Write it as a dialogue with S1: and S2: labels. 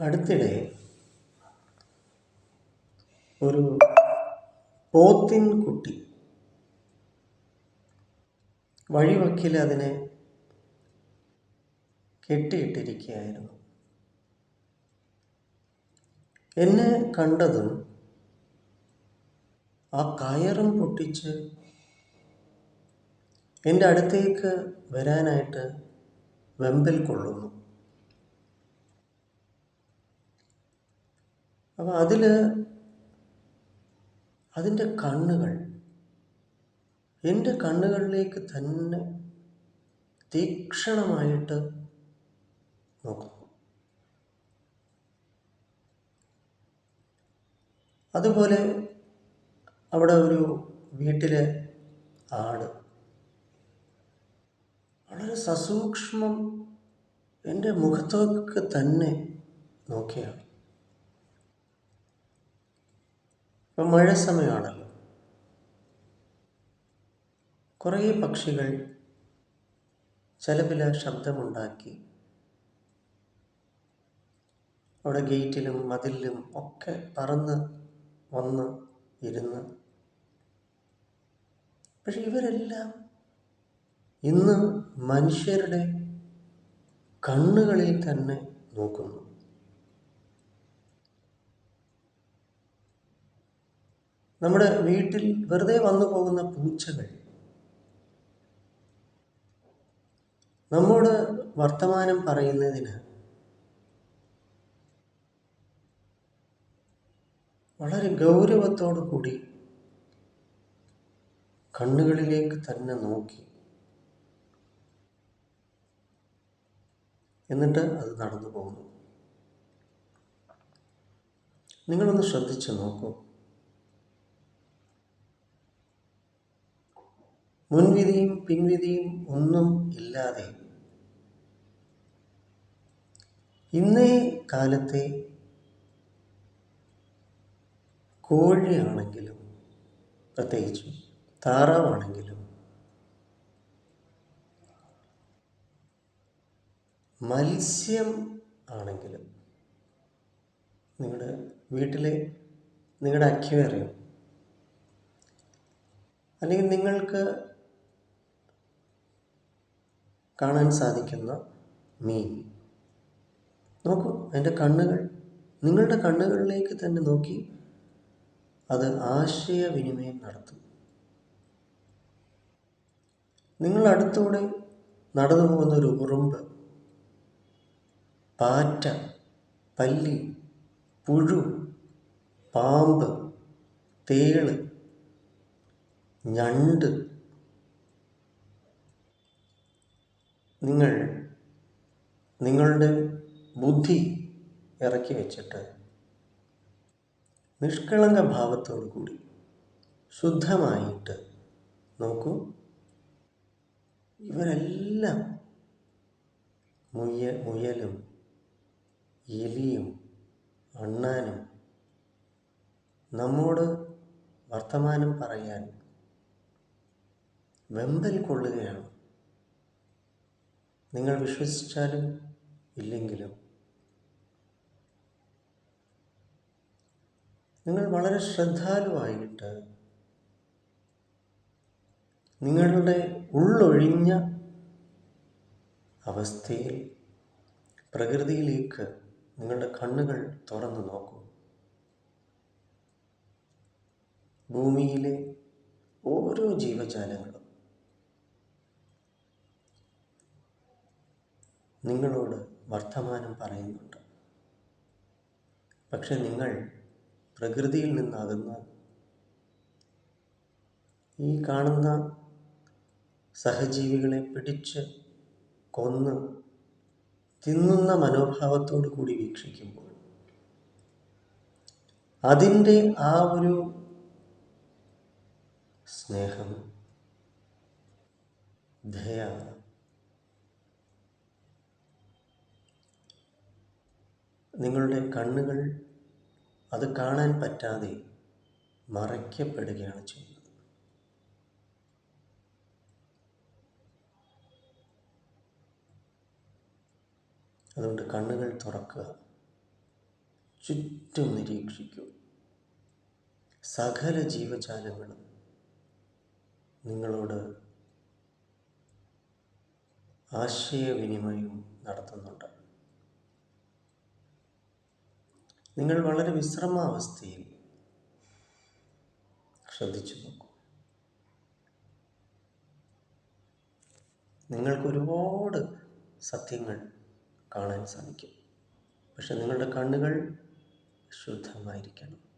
S1: അടുത്തിടെ ഒരു പോത്തിൻ കുട്ടി വഴിവക്കിൽ അതിനെ കെട്ടിയിട്ടിരിക്കുകയായിരുന്നു. എന്നെ കണ്ടതും ആ കയറും പൊട്ടിച്ച് എന്റെ അടുത്തേക്ക് വരാനായിട്ട് വെമ്പൽ കൊള്ളുന്നു. അപ്പം അതിൽ അതിന്റെ കണ്ണുകൾ എന്റെ കണ്ണുകളിലേക്ക് തന്നെ തീക്ഷണമായിട്ട് നോക്കുന്നു. അതുപോലെ അവിടെ ഒരു വീട്ടിലെ ആട്. വളരെ സസൂക്ഷ്മം എന്റെ മുഖത്തേക്ക് തന്നെ നോക്കിയാണ് ഇപ്പം മഴ സമയമാണല്ലോ. കുറേ പക്ഷികൾ ചിലവില ശബ്ദമുണ്ടാക്കി അവിടെ ഗേറ്റിലും മതിലിലും ഒക്കെ പറന്ന് വന്ന് ഇരുന്ന്. പക്ഷെ ഇവരെല്ലാം ഇന്ന് മനുഷ്യരുടെ കണ്ണുകളിൽ തന്നെ നോക്കുന്നു. നമ്മുടെ വീട്ടിൽ വെറുതെ വന്നു പോകുന്ന പൂച്ചകൾ. നമ്മോട് വർത്തമാനം പറയുന്നതിന് വളരെ ഗൗരവത്തോടു കൂടി കണ്ണുകളിലേക്ക് തന്നെ നോക്കി. എന്നിട്ട് അത് നടന്നു പോകുന്നു. നിങ്ങളൊന്ന് ശ്രദ്ധിച്ചു നോക്കൂ. മുൻവിധിയും പിൻവിധിയും ഒന്നും ഇല്ലാതെ ഇന്നേ കാലത്തെ കോഴിയാണെങ്കിലും പ്രത്യേകിച്ചും താറാവാണെങ്കിലും മത്സ്യം ആണെങ്കിലും നിങ്ങളുടെ വീട്ടിലെ നിങ്ങളുടെ അക്വേറിയം അല്ലെങ്കിൽ നിങ്ങൾക്ക് കാണാൻ സാധിക്കുന്ന മീൻ. നോക്കൂ എന്റെ കണ്ണുകൾ നിങ്ങളുടെ കണ്ണുകളിലേക്ക് തന്നെ നോക്കി അത് ആശയവിനിമയം നടത്തും. നിങ്ങൾ അടുത്തൂടെ നടന്നു പോകുന്ന ഒരു ഉറുമ്പ് പാറ്റ പല്ലി പുഴു പാമ്പ് തേൾ ഞണ്ട് നിങ്ങൾ നിങ്ങളുടെ ബുദ്ധി ഇറക്കി വെച്ചിട്ട് നിഷ്കളങ്ക ഭാവത്തോടു കൂടി ശുദ്ധമായിട്ട് നോക്കൂ. ഇവരെല്ലാം മുയ മുയലും എലിയും അണ്ണാനും നമ്മോട് വർത്തമാനം പറയാൻ വെമ്പൽ കൊള്ളുകയാണ്. നിങ്ങൾ വിശ്വസിച്ചാലും ഇല്ലെങ്കിലും. നിങ്ങൾ വളരെ ശ്രദ്ധാലുവായിട്ട് നിങ്ങളുടെ ഉള്ളൊഴിഞ്ഞ അവസ്ഥയിൽ പ്രകൃതിയിലേക്ക് നിങ്ങളുടെ കണ്ണുകൾ തുറന്നു നോക്കൂ. ഭൂമിയിലെ ഓരോ ജീവജാലങ്ങളും നിങ്ങളോട് വർത്തമാനം പറയുന്നുണ്ട്. പക്ഷെ നിങ്ങൾ പ്രകൃതിയിൽ നിന്നകന്ന് ഈ കാണുന്ന സഹജീവികളെ പിടിച്ച് കൊന്ന് തിന്നുന്ന മനോഭാവത്തോടു കൂടി വീക്ഷിക്കുമ്പോൾ അതിന്റെ ആ ഒരു സ്നേഹം ദയ നിങ്ങളുടെ കണ്ണുകൾ അത് കാണാൻ പറ്റാതെ മറയ്ക്കപ്പെടുകയാണ് ചെയ്യുന്നത്. അതുകൊണ്ട് കണ്ണുകൾ തുറക്കുക. ചുറ്റും നിരീക്ഷിക്കൂ സകല ജീവജാലങ്ങളും നിങ്ങളോട് ആശയവിനിമയം നടത്തുന്നുണ്ട്. നിങ്ങൾ വളരെ വിശ്രമാവസ്ഥയിൽ ശ്രദ്ധിച്ചു നോക്കൂ. നിങ്ങൾക്ക് ഒരുപാട് സത്യങ്ങൾ കാണാൻ സാധിക്കും. പക്ഷെ നിങ്ങളുടെ കണ്ണുകൾ ശുദ്ധമായിരിക്കണം.